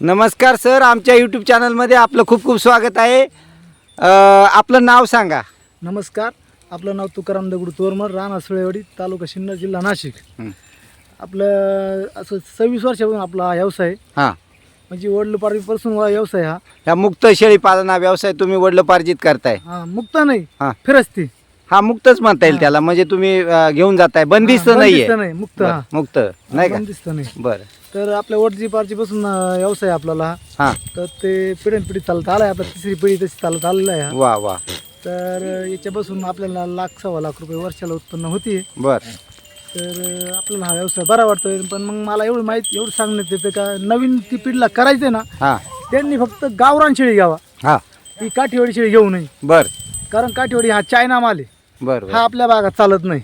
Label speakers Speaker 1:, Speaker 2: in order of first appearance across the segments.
Speaker 1: नमस्कार सर आमच्या यूट्यूब चॅनलमध्ये आपलं खूप खूप स्वागत आहे. अ, आपलं नाव सांगा.
Speaker 2: नमस्कार आपलं नाव तुकाराम दगडू तोरमर राणा सुळेवाडी तालुका सिन्नर जिल्हा नाशिक.
Speaker 1: हं.
Speaker 2: आपलं असं सव्वीस वर्षापासून आपला हा व्यवसाय आहे.
Speaker 1: हां.
Speaker 2: म्हणजे वडलोपार्जीपासून हा व्यवसाय हा.
Speaker 1: ह्या मुक्त शेळी पालन हा व्यवसाय तुम्ही वडलोपार्जित करताय.
Speaker 2: हा मुक्त नाही
Speaker 1: हा.
Speaker 2: फिरस्ती.
Speaker 1: हा मुक्तच म्हणता येईल त्याला. म्हणजे तुम्ही अ, घेऊन जाताय. बंदिस्त
Speaker 2: हा,
Speaker 1: नाहीये.
Speaker 2: बंदिस्त नाही. मुक्त हा.
Speaker 1: मुक्त. नाही का?
Speaker 2: बंदिस्त नाही.
Speaker 1: बरं.
Speaker 2: तर आपल्या वडजी पार्जीपासून अं, व्यवसाय आहे आपल्याला. हा.
Speaker 1: हां
Speaker 2: तर ते पिढ्यान पिढी चालत आलाय. आपला तिसरी पिढी तशी चालत आलेला आहे. हा.
Speaker 1: वा वा.
Speaker 2: तर अं, याच्यापासून आपल्याला लाख सव्वा लाख रुपये वर्षाला उत्पन्न होते
Speaker 1: बरं.
Speaker 2: तर अं, आपल्याला हा व्यवसाय बरा वाटतोय. पण मग मला एवढं माहिती एवढं सांगण्यात येतं का नवीन ती पिढीला करायचंय ना
Speaker 1: हां.
Speaker 2: त्यांनी फक्त गावरान शेळी घ्यावा.
Speaker 1: हां.
Speaker 2: ही काठीवाडी शेळी घेऊ नये.
Speaker 1: बरं.
Speaker 2: कारण काठीवाडी हा चायना माल आहे.
Speaker 1: बरं
Speaker 2: हा आपल्या भागात चालत नाही.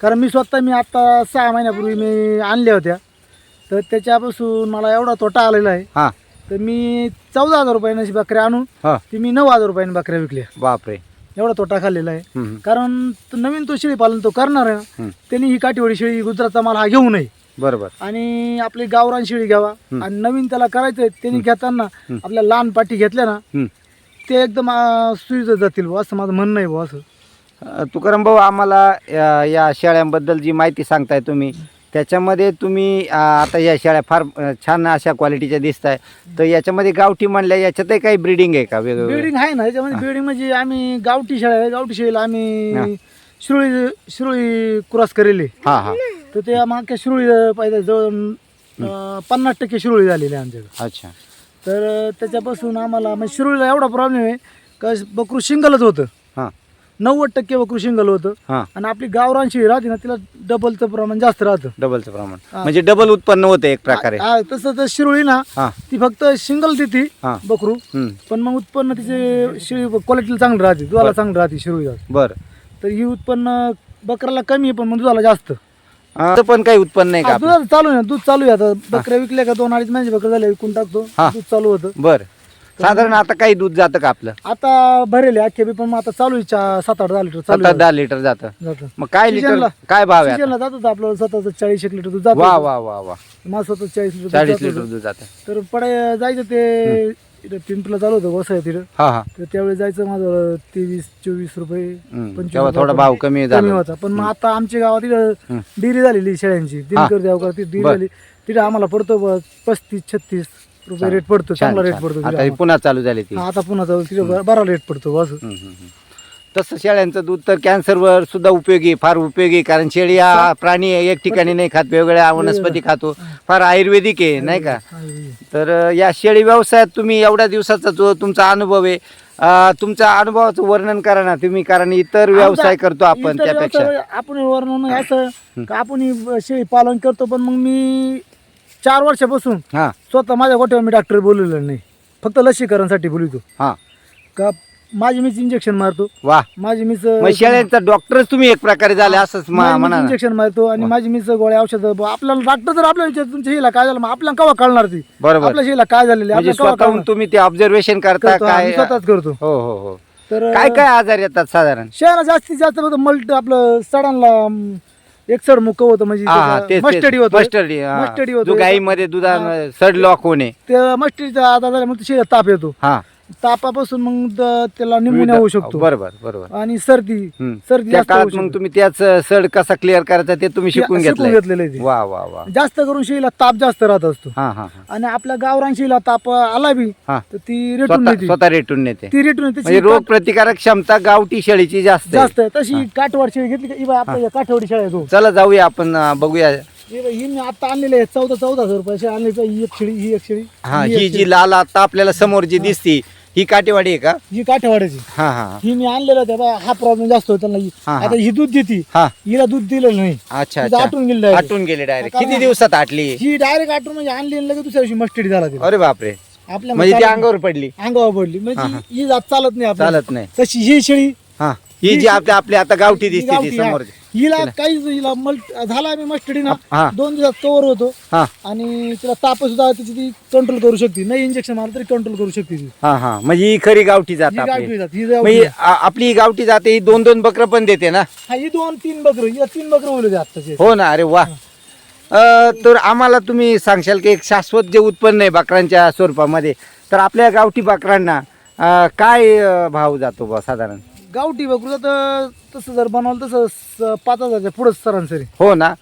Speaker 2: कारण मी स्वतः मी आता सहा महिन्यापूर्वी मी आणल्या होत्या. तर त्याच्यापासून मला एवढा तोटा आलेला आहे.
Speaker 1: हां.
Speaker 2: तर मी चौदा हजार रुपयाने बकऱ्या आणून
Speaker 1: हां.
Speaker 2: ती मी नऊ हजार रुपयाने बकऱ्या विकल्या.
Speaker 1: बापरे.
Speaker 2: एवढा तोटा खाल्लेला आहे. कारण तो नवीन तो शेळी पालन तो करणार आहे ना. त्यांनी ही काठीवाडी शेळी गुजरातचा माल हा घेऊ नये.
Speaker 1: बरोबर.
Speaker 2: आणि आपली गावरान शेळी घ्यावा. आणि नवीन त्याला करायचंय त्यांनी घेताना आपल्या लहान पाठी घेतल्या ना. ते एकदम सुविधा जातील बुवा असं माझं म्हणणं आहे बुवा असं.
Speaker 1: अ, तुकाराम भाऊ आम्हाला या या शेळ्यांबद्दल जी माहिती सांगताय तुम्ही त्याच्यामध्ये तुम्ही अ, आता या शेळ्या फार अ, छान अशा क्वालिटीच्या दिसत आहे तर याच्यामध्ये गावठी म्हणल्या याच्यातही काही ब्रीडिंग आहे का वेगवेगळं?
Speaker 2: बिल्डिंग आहे ना याच्यामध्ये बिल्डिंग म्हणजे आम्ही गावठी शाळा आहे गावठी शाळेला
Speaker 1: हा.
Speaker 2: आम्ही शिरोळी शिरोळी क्रॉस करेले.
Speaker 1: हां हां.
Speaker 2: तर ते मागच्या शिरोळी पाहिजे जवळ अं, पन्नास टक्के शिरोळी झालेली आहे आमच्याकडे.
Speaker 1: अच्छा.
Speaker 2: तर त्याच्यापासून आम्हाला म्हणजे शिरोळीला एवढा प्रॉब्लेम आहे का बकरू शिंगलच होतं.
Speaker 1: हां.
Speaker 2: नव्वद टक्के बकरू शिंगल होतं.
Speaker 1: हां.
Speaker 2: आणि आपली गावरान शेळी राहते ना तिला डबलचं प्रमाण जास्त राहतं.
Speaker 1: डबलचं प्रमाण.
Speaker 2: हा.
Speaker 1: म्हणजे डबल उत्पन्न होतं एक प्रकारे.
Speaker 2: हा, तसं तर शिरोळी ना
Speaker 1: हां.
Speaker 2: ती फक्त सिंगल देते
Speaker 1: हां.
Speaker 2: बकरू. पण मग उत्पन्न तिचे शेळी क्वालिटीला चांगलं राहते दुधाला चांगलं राहते शिरोळीला
Speaker 1: बरं.
Speaker 2: तर ही उत्पन्न बकराला कमी आहे पण मग दुधाला जास्त.
Speaker 1: असं पण काही उत्पन्न नाही का आपलं?
Speaker 2: दुधाला चालू आहे ना दूध चालू आहे आता. बकऱ्या विकल्या का दोन अडीच महिन्याचे बकऱ्या झाले विकून टाकतो.
Speaker 1: हा.
Speaker 2: दूध चालू होतं.
Speaker 1: बरं. साधारण आता काही दूध जातं का आपलं?
Speaker 2: आता भरेल आहे अख्खे बी पण मग आता चालू आहे चा- सात आठ दहा लिटर चालू आहे.
Speaker 1: दहा लिटर जातं.
Speaker 2: जातं.
Speaker 1: मग काय लिटर काय भाव आहे आता?
Speaker 2: जातं आपल्याला स्वतःच चाळीस एक लिटर दूध
Speaker 1: वा
Speaker 2: जातं
Speaker 1: वा वा वा.
Speaker 2: माझं स्वतः चाळीस लिटर दूध
Speaker 1: चाळीस
Speaker 2: जातं
Speaker 1: लिटर. दूध जातं.
Speaker 2: तर पडाय जायचं ते इथं पिंपला चालू होतं वसाय तिथं.
Speaker 1: हां हां.
Speaker 2: तर त्यावेळी जायचं माझं तेवीस चोवीस रुपये पंचवीस
Speaker 1: तेव्हा
Speaker 2: रुपये
Speaker 1: थोडा भाव कमी
Speaker 2: कमी
Speaker 1: झाला
Speaker 2: होता. पण मग आता आमच्या गावात इथं डिरी झालेली शेळ्यांची. दिनकर देवकर ती डिरी
Speaker 1: बर.
Speaker 2: झाली. तिथे आम्हाला पडतो ब- पस्तीस छत्तीस रुपये रेट पडतो.
Speaker 1: छान,
Speaker 2: चांगला रेट
Speaker 1: छान.
Speaker 2: पडतो तिथे
Speaker 1: आता ही
Speaker 2: आम्हाला.
Speaker 1: पुन्हा चालू झाली ती.
Speaker 2: हा, आता पुन्हा जाऊ तिथे बरा रेट पडतो बस.
Speaker 1: हम्म, हम्म, हम्म. तसं शेळ्यांचं दूध तर कॅन्सरवर सुद्धा उपयोगी आहे, फार उपयोगी आहे. कारण शेळी हा प्राणी आहे, एक ठिकाणी नाही खात वेगवेगळ्या वनस्पती खातो. फार आयुर्वेदिक आहे नाही का? तर अं, या शेळी व्यवसायात तुम्ही एवढ्या दिवसाचा जो तुमचा अनुभव आहे अं, तुमच्या अनुभवाचं वर्णन करा ना तुम्ही कारण इतर व्यवसाय करतो आपण
Speaker 2: इतर
Speaker 1: त्यापेक्षा.
Speaker 2: व्यवसाय आपण वर्णन असं का आपण ही शेळी पालन करतो पण मग मी चार वर्षापासून
Speaker 1: हा.
Speaker 2: स्वतः माझ्या गोठ्यावर मी डॉक्टर बोलवलेलं नाही. फक्त लसीकरणासाठी बोलवतो
Speaker 1: हा.
Speaker 2: का माझी मीच इंजेक्शन मारतो.
Speaker 1: वा.
Speaker 2: माझी मीच
Speaker 1: मग शेळ्यांचा डॉक्टरच तुम्ही एक प्रकारे झाले असंच मा- म्हणा ना.
Speaker 2: इंजेक्शन मारतो आणि माझी मीच गोळ्या औषध आपल्याला डॉक्टर जर आपल्याला विचारतो तुमच्या शेळीला काय झालं? मग आपल्याला कवा कळणार ती?
Speaker 1: बरोबर.
Speaker 2: आपल्या शेळीला काय झालेलं
Speaker 1: म्हणजे स्वतःहून तुम्ही ते ऑब्झर्वेशन करता काय
Speaker 2: स्वतःच करतो.
Speaker 1: हो हो हो.
Speaker 2: तर
Speaker 1: काय काय आजार येतात साधारण?
Speaker 2: शेळ्याला जास्तीत जास्त मल्ट आपलं सडांना अं, एक सड मुक होतं म्हणजे
Speaker 1: हा, हा, तेच.
Speaker 2: मस्टडी होतं. मस्टडी
Speaker 1: जो
Speaker 2: होतं.
Speaker 1: गाईमध्ये दुधा सड लॉक होणे.
Speaker 2: ते मस्टडीचा आता झाला मग शेळ्या ताप येतो.
Speaker 1: हा.
Speaker 2: तापापासून मग द- त्याला निमोनिया होऊ शकतो.
Speaker 1: बरोबर बरोबर.
Speaker 2: आणि सर्दी
Speaker 1: हम्म.
Speaker 2: सर्दी
Speaker 1: त्या
Speaker 2: जास्त
Speaker 1: काळात
Speaker 2: होऊ
Speaker 1: मग
Speaker 2: शकते.
Speaker 1: तुम्ही त्याच सड कसा क्लिअर करायचा ते तुम्ही शिकून
Speaker 2: शिकून
Speaker 1: घेतलंय.
Speaker 2: घेतलेलं आहे ते.
Speaker 1: वा वा वा.
Speaker 2: जास्त करून शेळीला ताप जास्त राहत असतो.
Speaker 1: हा हा हा.
Speaker 2: आणि आपल्या गावरान शेळीला ताप आला बी
Speaker 1: हा.
Speaker 2: तर ती रेटून
Speaker 1: स्वतः
Speaker 2: येते
Speaker 1: स्वतः रेटून नेते.
Speaker 2: ती रेटून येते
Speaker 1: म्हणजे रोग प्रतिकारक क्षमता गावठी शेळीची जास्त आहे.
Speaker 2: जास्त आहे. तशी काठवाड शेळी घेतली का? ही आपल्या काठवाडी शेळ्या आहे तो
Speaker 1: चला जाऊया आपण अं, बघूया.
Speaker 2: ही ही मी आता आणलेली आहे चौदा चौदा हजार रुपयाची आणली तर ही एक शेळी ही एक शेळी
Speaker 1: हा
Speaker 2: ही
Speaker 1: ही जी लाल आता आपल्याला समोर जी दिसती ही काटेवाडी आहे का.
Speaker 2: ही काठवाड्याची
Speaker 1: हा हा.
Speaker 2: ही मी आणलेलं त्या हा प्रॉब्लेम जास्त होता
Speaker 1: हा, हा.
Speaker 2: आता ही दूध देते.
Speaker 1: हा.
Speaker 2: हिला दूध दिलं नाही.
Speaker 1: अच्छा
Speaker 2: तिचं
Speaker 1: अच्छा.
Speaker 2: आटून गेलं direct.
Speaker 1: आटून गेले डायरेक्ट किती दिवसात आटली?
Speaker 2: ही डायरेक्ट आटून म्हणजे आणली आणि लगेच दुसऱ्या दिवशी मस्टडी झाला तिला.
Speaker 1: अरे बापरे.
Speaker 2: आपल्या
Speaker 1: म्हणजे ती अंगावर पडली.
Speaker 2: अंगावर पडली. म्हणजे ही. जात चालत नाही आपल्याला
Speaker 1: चालत नाही.
Speaker 2: तशी ही शेळी.
Speaker 1: हा. ही जी आपल्या आपल्या आता गावठी
Speaker 2: ही
Speaker 1: दिसते ती
Speaker 2: हा.
Speaker 1: समोर
Speaker 2: हिला काहीच हिला मल्ट झाला आम्ही मस्टडी ना
Speaker 1: हा.
Speaker 2: दोन दिवसात कव्हर होतो.
Speaker 1: हा.
Speaker 2: आणि तिला ताप सुद्धा तिची ती कंट्रोल करू शकते. नाही इंजेक्शन मारलं तरी कंट्रोल करू शकते ती.
Speaker 1: हा हा. म्हणजे ही खरी गावठी जात
Speaker 2: ही
Speaker 1: आपली.
Speaker 2: गावठी जात ही
Speaker 1: आ- आपली ही गावठी जाते ही दोन दोन बकरं पण देते ना?
Speaker 2: हा ही दोन तीन बकरं हिला तीन बकरं होईल आत्ताचे.
Speaker 1: हो ना अरे वा. अ, तर आम्हाला तुम्ही सांगशाल की एक शाश्वत जे उत्पन्न आहे बकरांच्या स्वरूपामध्ये तर आपल्या गावठी बकरांना अ, काय अ, भाव जातो बा साधारण?
Speaker 2: गावठी बकरू तर तसं जर बनवलं तसं स- पाच हजारच्या पुढंच सरासरी.
Speaker 1: हो ना.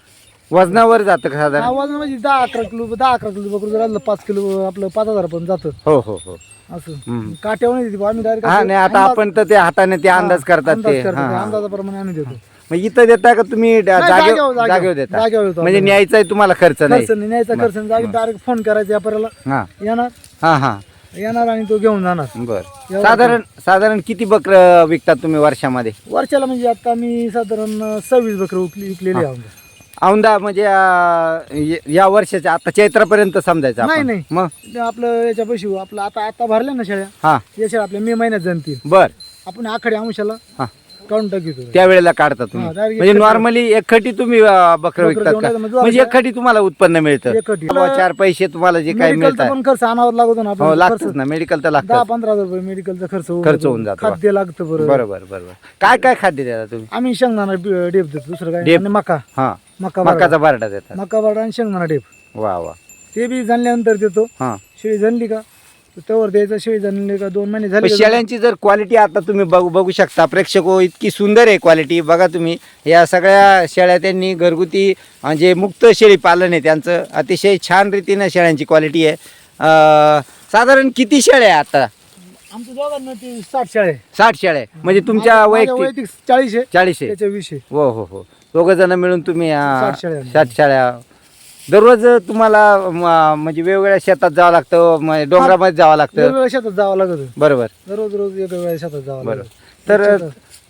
Speaker 1: वजनावर जातं का साधारण?
Speaker 2: आवाज म्हणजे दहा अकरा किलो दहा अकरा किलो बकरू जर आणलं पाच किलो आपलं पाच हजार पण जातं.
Speaker 1: हो हो हो.
Speaker 2: असं. काट्यावर देतो आम्ही डायरेक्ट
Speaker 1: हा नाही आता आपण तर ते हाताने ते अंदाज करतात ते. हा.
Speaker 2: अंदाजाप्रमाणे आम्ही देतो.
Speaker 1: मग इथं देता का तुम्ही ड-
Speaker 2: नाही,
Speaker 1: जागेवर
Speaker 2: जागेवर-
Speaker 1: जागेवर. देता?
Speaker 2: जागेवर देतो
Speaker 1: म्हणजे. न्यायचा तुम्हाला खर्च नाही.
Speaker 2: खर्च नाही न्यायचा खर्च नाही. जागी डायरेक्ट फोन करायचा व्यापाऱ्याला
Speaker 1: हा.
Speaker 2: येणार?
Speaker 1: हा हा.
Speaker 2: येणार आणि तो घेऊन जाणार.
Speaker 1: बर.
Speaker 2: एवढं
Speaker 1: साधारण साधारण किती बकर विकतात तुम्ही वर्षामध्ये?
Speaker 2: वर्षाला म्हणजे आता मी साधारण सव्वीस बकरं विकली विकलेली आमच्या.
Speaker 1: औंदा म्हणजे अं, य- या वर्षाच्या आता चैत्रापर्यंत समजायचं
Speaker 2: नाही,
Speaker 1: आपण.
Speaker 2: नाही.
Speaker 1: मग?
Speaker 2: ते आपलं याच्या पैसे आपलं आता आता भरल्या ना शेळ्या.
Speaker 1: हा.
Speaker 2: या शेळ्या आपल्या मे महिन्यात जणतील
Speaker 1: बर.
Speaker 2: आपण आखाडी अंशाला
Speaker 1: हा.
Speaker 2: काढून टाकितो
Speaker 1: त्यावेळेला काढता तुम्ही.
Speaker 2: हा, direct
Speaker 1: म्हणजे. नॉर्मली एकखटी तुम्ही बकर विकतात
Speaker 2: घेऊन
Speaker 1: का?
Speaker 2: जायचं, म्हणजे
Speaker 1: म्हणजे एकखटी तुम्हाला उत्पन्न मिळतं.
Speaker 2: एकखटी.
Speaker 1: बाबा, चार पैसे तुम्हाला जे काय
Speaker 2: मेडिकलचा
Speaker 1: मिळतात.
Speaker 2: पण खर्च आणावा लागतो ना
Speaker 1: हो लागतच
Speaker 2: खर्च
Speaker 1: ना मेडिकल तर
Speaker 2: दहा
Speaker 1: लागतं
Speaker 2: पंधरा हजार रुपये मेडिकलचा खर्च होऊन
Speaker 1: खर्च. होऊन जातो.
Speaker 2: खाद्य लागतं बरं.
Speaker 1: बरोबर बरोबर. काय काय खाद्य देता तुम्ही?
Speaker 2: आम्ही शेंगदाणा बी- डेप देतो दुसरं काय?
Speaker 1: डेप?
Speaker 2: आणि मका.
Speaker 1: हा.
Speaker 2: मका.
Speaker 1: मकाचा बारडा. देतात.
Speaker 2: मका बारडा आणि शेंगदाणा डेप.
Speaker 1: वा वा.
Speaker 2: ते बी जाणल्यानंतर देतो.
Speaker 1: हा.
Speaker 2: शेळी जनली का? तर द्यायचं शेळी का दोन महिने
Speaker 1: पण
Speaker 2: झाले का-
Speaker 1: शेळ्यांची जर क्वालिटी आता तुम्ही बघू बघू शकता. प्रेक्षक हो, इतकी सुंदर आहे क्वालिटी बघा तुम्ही या सगळ्या शेळ्या त्यांनी घरगुती अं, जे मुक्त शेळी पालन आहे त्यांचं. अतिशय छान रीतीनं शेळ्यांची क्वालिटी आहे. अं, साधारण किती शेळ्या आहे आता?
Speaker 2: आमच्या दोघांना ते साठ शाळे
Speaker 1: साठ शेळ्या आहे. म्हणजे तुमच्या वैयक्तिक
Speaker 2: वैयक्तिक चाळीस आहे.
Speaker 1: चाळीस आहे.
Speaker 2: त्याच्या वीस आहे.
Speaker 1: हो हो हो. दोघं जण मिळून तुम्ही अं,
Speaker 2: साठ शेळ्या.
Speaker 1: साठ शेळ्या दररोज तुम्हाला म- म्हणजे वेगवेगळ्या शेतात जावं लागतं म- डोंगरामध्ये जावं लागतं.
Speaker 2: वेगवेगळ्या शेतात जावं लागत.
Speaker 1: बरोबर.
Speaker 2: दररोज रोज वेगवेगळ्या शेतात जावं
Speaker 1: बरोबर.
Speaker 2: लागत.
Speaker 1: तर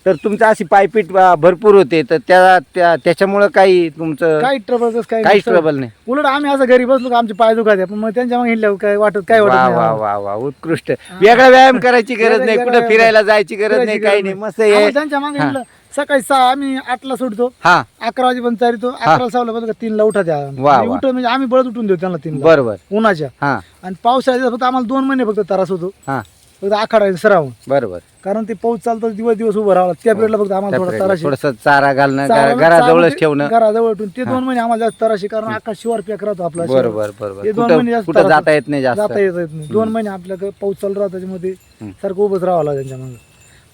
Speaker 1: तर तुमचं अशी पायपीट अं, भरपूर होते तर त्या त्या त्याच्यामुळं काही तुमचं
Speaker 2: काही ट्रबल काही
Speaker 1: काहीच
Speaker 2: नसतं.
Speaker 1: ट्रबल नाही.
Speaker 2: उलट आम्ही असं घरी बसलो का आमचे पाय दुखात आहे पण मग त्यांच्या मग हिंडल्यावर काय वाटत काय वाटत
Speaker 1: वा
Speaker 2: नाही
Speaker 1: वा
Speaker 2: आम्हाला.
Speaker 1: वा वा उत्कृष्ट. वेगळा व्यायाम करायची गरज नाही
Speaker 2: वेगळा
Speaker 1: कुठं
Speaker 2: व्यायाम
Speaker 1: फिरायला जायची गरज नाही काही नाही. मस्त
Speaker 2: त्यांच्या मागे हिंडलं. सकाळी सहा आम्ही आठला सुटतो
Speaker 1: हा.
Speaker 2: अकरा वाजेपर्यंत चारितो अकरा सहाला बंद तीनला उठा द्या
Speaker 1: वा, वा.
Speaker 2: उठून म्हणजे आम्ही बळत उठून देऊ त्यांना तीनला.
Speaker 1: बरोबर.
Speaker 2: उन्हाच्या.
Speaker 1: हा.
Speaker 2: आणि पावसाळ्याचा फक्त आम्हाला दोन महिने फक्त त्रास होतो.
Speaker 1: हा.
Speaker 2: फक्त आखाडा सराव
Speaker 1: बरोबर.
Speaker 2: कारण ते पाऊस चालतो दिवस दिवस उभं राहावं लागतं. त्या पिरियडला फक्त आम्हाला थोडा त्रास आहे.
Speaker 1: थोडस चारा घालणं
Speaker 2: चारा-
Speaker 1: घरा- घराजवळच
Speaker 2: चारा-
Speaker 1: ठेवणं.
Speaker 2: घराजवळ ठेवून ते दोन महिने आम्हाला जास्त त्रास आहे. कारण आकाश शिवार पॅक राहतो आपला.
Speaker 1: बरोबर बरोबर.
Speaker 2: हे दोन
Speaker 1: कुठं
Speaker 2: महिने जास्त
Speaker 1: कुठं
Speaker 2: त्रास
Speaker 1: जाता येत नाही जास्त.
Speaker 2: जाता येत येत नाही. दोन महिने आपल्याकडे पाऊस चालू राहतो त्याच्यामध्ये
Speaker 1: हम्म.
Speaker 2: सारखं उभंच राहावं लागतं त्यांच्या मागे.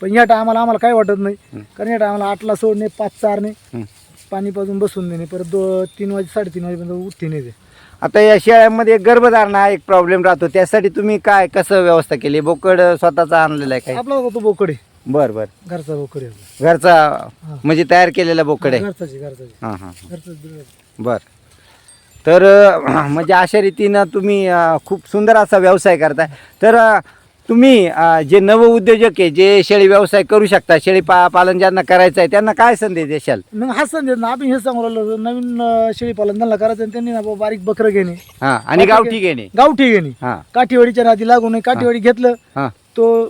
Speaker 2: पण या टायमाला आम्हाला काय वाटत नाही. कारण या टायमाला आठला सोडणे पाच चारणे
Speaker 1: हम्म.
Speaker 2: पाणी पाजून बसून देणे परत दो तीन वाजे साडेतीन वाजेपर्यंत उठते नाही ते.
Speaker 1: आता या शेळ्यांमध्ये गर्भधारणा एक प्रॉब्लेम राहतो. त्यासाठी तुम्ही काय कसं व्यवस्था केली? बोकड स्वतःचा आणलेला आहे काय?
Speaker 2: आपला होता बोकडे
Speaker 1: बर बर.
Speaker 2: घरचा बोकडे.
Speaker 1: घरचा म्हणजे तयार केलेला बोकड आहे?
Speaker 2: घरचाची घरचाची
Speaker 1: हा हा.
Speaker 2: घरचाच बिल-
Speaker 1: बर. तर अं, म्हणजे अशा रीतीनं तुम्ही अं, खूप सुंदर असा व्यवसाय करताय. तर अं, तुम्ही अं, जे नव उद्योजक आहे जे शेळी व्यवसाय करू शकता शेळी पा पालन ज्यांना करायचं आहे त्यांना काय संदेश देशाल?
Speaker 2: मग हा संदेश ना आम्ही हे सांगू राहिलो नवीन अं, शेळीपालन त्यांना करायचं आणि त्यांनी ना बुवा बारीक बकरं घेणे.
Speaker 1: हा आणि गावठी घेणे.
Speaker 2: गावठी घेणे.
Speaker 1: हा.
Speaker 2: काठीवाडीच्या नादी लागू नये काठीवाडी घेतलं
Speaker 1: हा.
Speaker 2: तो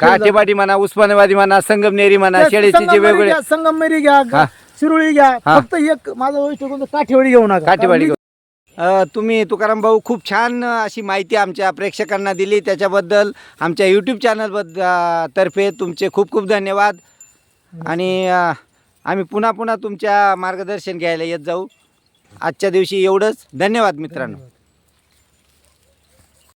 Speaker 1: काठेवाडी म्हणा उस्मानाबादी म्हणा संगमनेरी म्हणा शेळीचे जे
Speaker 2: संगमनेरी
Speaker 1: वेगवेगळे
Speaker 2: घ्या, संगमनेरी घ्या
Speaker 1: हा.
Speaker 2: शिरोळी घ्या
Speaker 1: हा.
Speaker 2: फक्त एक माझं वैशिष्ट्य कोणतं काठीवाडी घेऊ नका.
Speaker 1: काठेवाडी
Speaker 2: कारण
Speaker 1: तुम्ही तुकाराम भाऊ खूप छान अशी माहिती आमच्या प्रेक्षकांना दिली. त्याच्याबद्दल आमच्या यूट्यूब चॅनलबद्द तर्फे तुमचे खूप खूप धन्यवाद. आणि आम्ही पुन्हा पुन्हा तुमच्या मार्गदर्शन घ्यायला येत जाऊ. आजच्या दिवशी एवढंच. धन्यवाद मित्रांनो.